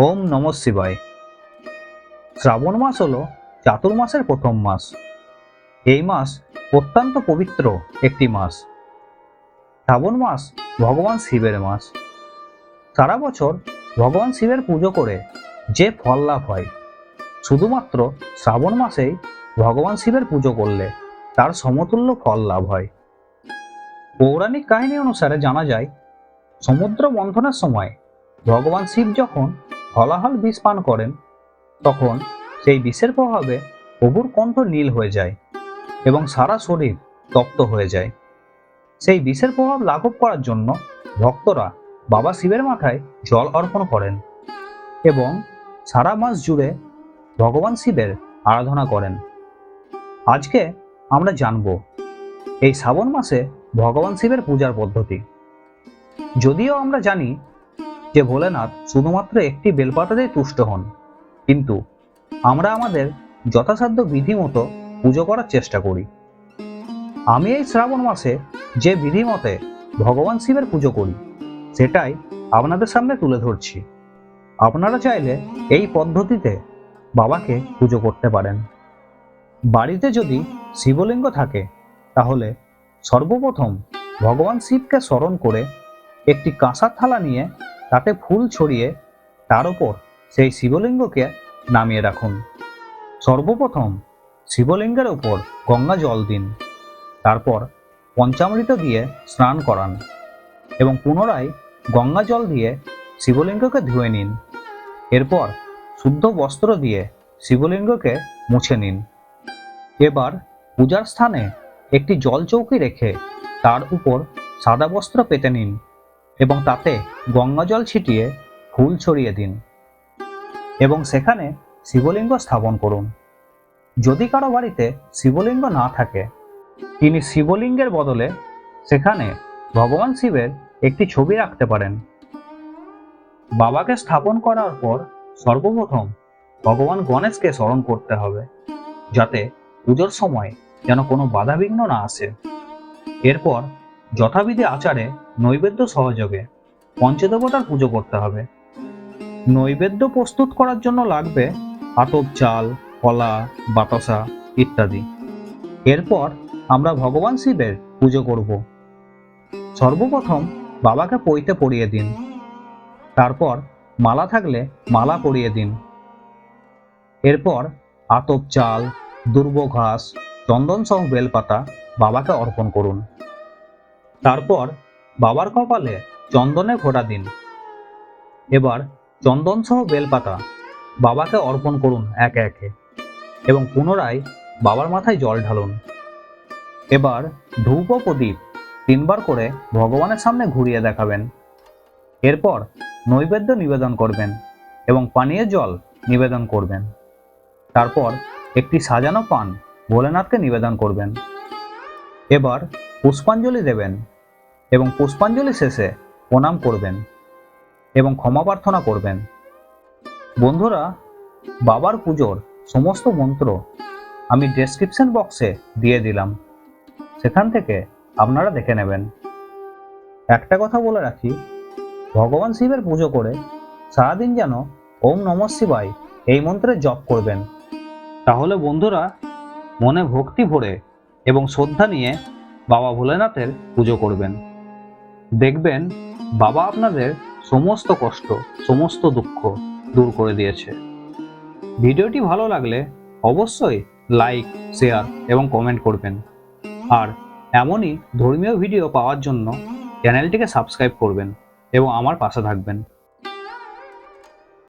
ওম নম শিবায়। শ্রাবণ মাস হলো চাতুর্মাসের প্রথম মাস। এই মাস অত্যন্ত পবিত্র একটি মাস। শ্রাবণ মাস ভগবান শিবের মাস। সারা বছর ভগবান শিবের পুজো করে যে ফল লাভ হয়, শুধুমাত্র শ্রাবণ মাসেই ভগবান শিবের পুজো করলে তার সমতুল্য ফল লাভ হয়। পৌরাণিক কাহিনী অনুসারে জানা যায়, সমুদ্র মন্থনের সময় ভগবান শিব যখন হলাহল বিষ পান করেন, তখন সেই বিষের প্রভাবে প্রভুর কণ্ঠ নীল হয়ে যায় এবং সারা শরীর তপ্ত হয়ে যায়। সেই বিষের প্রভাব লাঘব করার জন্য ভক্তরা বাবা শিবের মাথায় জল অর্পণ করেন এবং সারা মাস জুড়ে ভগবান শিবের আরাধনা করেন। আজকে আমরা জানব এই শ্রাবণ মাসে ভগবান শিবের পূজার পদ্ধতি। যদিও আমরা জানি যে ভোলেনাথ শুধুমাত্র একটি বেলপাতাতেই তুষ্ট হন। কিন্তু আমরা আমাদের যথাসাধ্য বিধি মতো পুজো করার চেষ্টা করি। আমি এই শ্রাবণ মাসে যে বিধি মতে ভগবান শিবের পুজো করি, সেটাই আপনাদের সামনে তুলে ধরছি। আপনারা চাইলে এই পদ্ধতিতে বাবাকে পুজো করতে পারেন। বাড়িতে যদি শিবলিঙ্গ থাকে, তাহলে সর্বপ্রথম ভগবান শিবকে স্মরণ করে একটি কাঁসার থালা নিয়ে তাতে ফুল ছড়িয়ে তার ওপর সেই শিবলিঙ্গকে নামিয়ে রাখুন। সর্বপ্রথম শিবলিঙ্গের উপর গঙ্গা জল দিন। তারপর পঞ্চামৃত দিয়ে স্নান করান এবং পুনরায় গঙ্গা জল দিয়ে শিবলিঙ্গকে ধুয়ে নিন। এরপর শুদ্ধ বস্ত্র দিয়ে শিবলিঙ্গকে মুছে নিন। এবার পূজার স্থানে একটি জল চৌকি রেখে তার উপর সাদা বস্ত্র পেতে নিন। এবং তাতে গঙ্গা জল ছিটিয়ে ফুল ছড়িয়ে দিন। এবং সেখানে শিবলিঙ্গ স্থাপন করুন। যদি কারও বাড়িতে শিবলিঙ্গ না থাকে, তিনি শিবলিঙ্গের বদলে সেখানে ভগবান শিবের একটি ছবি রাখতে পারেন। বাবাকে স্থাপন করার পর সর্বপ্রথম ভগবান গণেশকে স্মরণ করতে হবে, যাতে পুজোর সময় যেন কোনো বাধাবিঘ্ন না আসে। এরপর যথাবিধি আচারে নৈবেদ্য সহযোগে পঞ্চদেবতার পুজো করতে হবে। নৈবেদ্য প্রস্তুত করার জন্য লাগবে আতপ চাল, কলা, বাতাসা ইত্যাদি। এরপর আমরা ভগবান শিবের পুজো করব। সর্বপ্রথম বাবাকে পইতে পরিয়ে দিন। তারপর মালা থাকলে মালা পরিয়ে দিন। এরপর আতপ চাল দুর্ব ঘাস চন্দন সহ বেলপাতা বাবাকে অর্পণ করুন। তারপর বাবার কপালে চন্দনে ফোঁটা দিন। এবার চন্দন সহ বেলপাতা বাবাকে অর্পণ করুন একে একে এবং পুনরায় বাবার মাথায় জল ঢালুন। এবার ধূপ ও প্রদীপ তিনবার করে ভগবানের সামনে ঘুরিয়ে দেখাবেন। এরপর নৈবেদ্য নিবেদন করবেন এবং পানীয় জল নিবেদন করবেন। তারপর একটি সাজানো পান ভোলেনাথকে নিবেদন করবেন। এবার পুষ্পাঞ্জলি দেবেন এবং পুষ্পাঞ্জলি শেষে প্রণাম করবেন এবং ক্ষমা প্রার্থনা করবেন। বন্ধুরা, বাবার পুজোর সমস্ত মন্ত্র আমি ডেসক্রিপশন বক্সে দিয়ে দিলাম। সেখান থেকে আপনারা দেখে নেবেন। একটা কথা বলে রাখি, ভগবান শিবের পুজো করে সারাদিন যেন ওম নম শিবায় এই মন্ত্রের জপ করবেন। তাহলে বন্ধুরা, মনে ভক্তি ভরে এবং শ্রদ্ধা নিয়ে বাবা ভোলেনাথের পুজো করবেন। দেখবেন বাবা আপনাদের সমস্ত কষ্ট, সমস্ত দুঃখ দূর করে দিয়েছে। ভিডিওটি ভালো লাগলে অবশ্যই লাইক, শেয়ার এবং কমেন্ট করবেন। আর এমনই ধর্মীয় ভিডিও পাওয়ার জন্য চ্যানেলটিকে সাবস্ক্রাইব করবেন এবং আমার পাশে থাকবেন।